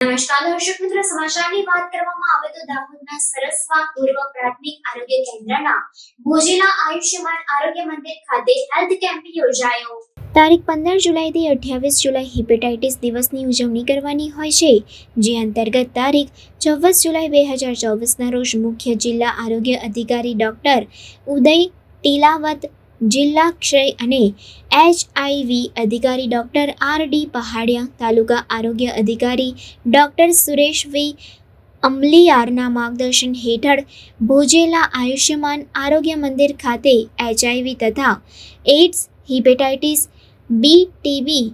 નમસ્કાર દર્શક મિત્રો, સમાચારની વાત કરવામાં આવે તો દાહોદના સરસવા પૂર્વ પ્રાથમિક આરોગ્ય કેન્દ્રના ભોજીલા આયુષ્યમાન આરોગ્ય મંદિર ખાતે હેલ્થ કેમ્પ યોજાયો. તારીખ પંદર જુલાઈથી અઠ્યાવીસ જુલાઈ હિપેટાઇટિસ દિવસની ઉજવણી કરવાની હોય છે, જે અંતર્ગત તારીખ ચોવીસ જુલાઈ બે હજાર ચોવીસના રોજ મુખ્ય જિલ્લા આરોગ્ય અધિકારી ડોક્ટર ઉદય ટીલાવત જિલ્લા ક્ષય અને એચઆઈવી અધિકારી doctor R D Pahadiya, taluka આરોગ્ય અધિકારી ડૉક્ટર સુરેશ વી. અમલીયારના માર્ગદર્શન હેઠળ ભોજેલા આયુષ્યમાન આરોગ્ય મંદિર ખાતે એચઆઈવી તથા AIDS, hepatitis, B TB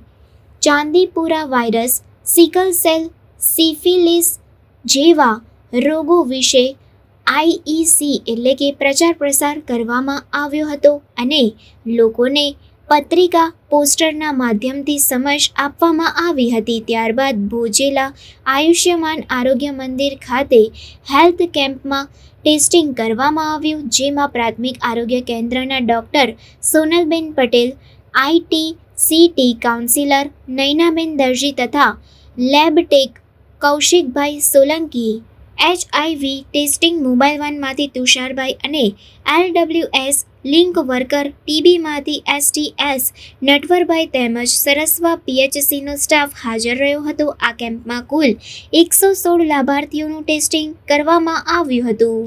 Chandipura virus, sickle cell, syphilis જેવા રોગો વિશે આઈઈસી એટલે કે પ્રચાર પ્રસાર કરવામાં આવ્યો હતો અને લોકોને પત્રિકા પોસ્ટરના માધ્યમથી સમજ આપવામાં આવી હતી. ત્યારબાદ ભોજેલા આયુષ્યમાન આરોગ્ય મંદિર ખાતે હેલ્થ કેમ્પમાં ટેસ્ટિંગ કરવામાં આવ્યું, જેમાં પ્રાથમિક આરોગ્ય કેન્દ્રના doctor Sonalben Patel I T C T counsellor Nainaben Darji તથા lab tech Kaushikbhai Solanki HIV testing mobile વનમાંથી Tusharbhai અને એલડબ્લ્યુએસ લિંક વર્કર ટીબીમાંથી એસટીએસ નટવરભાઈ તેમજ સરસ્વા પીએચસીનો સ્ટાફ હાજર રહ્યો હતો. આ કેમ્પમાં કુલ એકસો સોળ લાભાર્થીઓનું ટેસ્ટિંગ કરવામાં આવ્યું હતું.